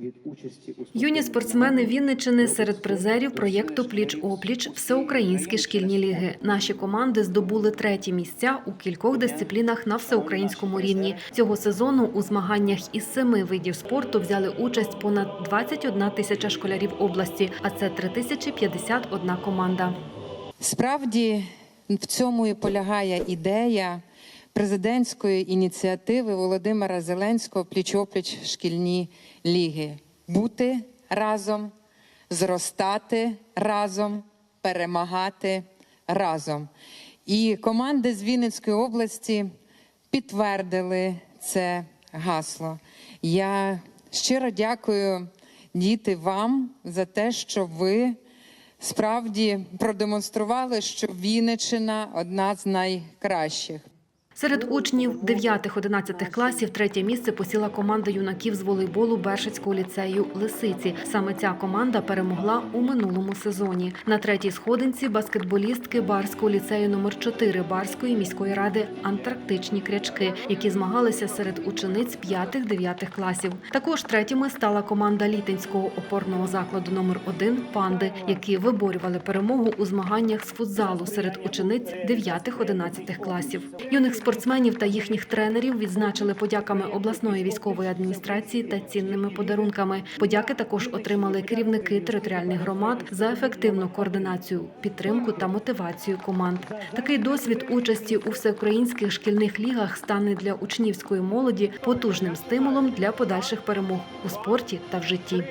від участі у Юні спортсмени Вінничини серед призерів проєкту Пліч опліч всеукраїнські шкільні ліги. Наші команди здобули треті місця у кількох дисциплінах на всеукраїнському рівні. Цього сезону у змаганнях із семи видів спорту взяли участь понад 21 тисяча школярів області, а це 3051 команда. Справді в цьому і полягає ідея президентської ініціативи Володимира Зеленського пліч-опліч шкільні ліги. Бути разом, зростати разом, перемагати разом. І команди з Вінницької області підтвердили це гасло. Я щиро дякую діти вам за те, що ви справді продемонстрували, що Вінниччина одна з найкращих. Серед учнів 9-11 класів третє місце посіла команда юнаків з волейболу Бершицького ліцею Лисиці. Саме ця команда перемогла у минулому сезоні. На третій сходинці баскетболістки Барського ліцею номер 4 Барської міської ради Антарктичні крячки, які змагалися серед учениць 5-9 класів. Також третіми стала команда Літинського опорного закладу номер 1 Панди, які виборювали перемогу у змаганнях з футзалу серед учениць 9-11 класів. Юних спортсменів та їхніх тренерів відзначили подяками обласної військової адміністрації та цінними подарунками. Подяки також отримали керівники територіальних громад за ефективну координацію, підтримку та мотивацію команд. Такий досвід участі у всеукраїнських шкільних лігах стане для учнівської молоді потужним стимулом для подальших перемог у спорті та в житті.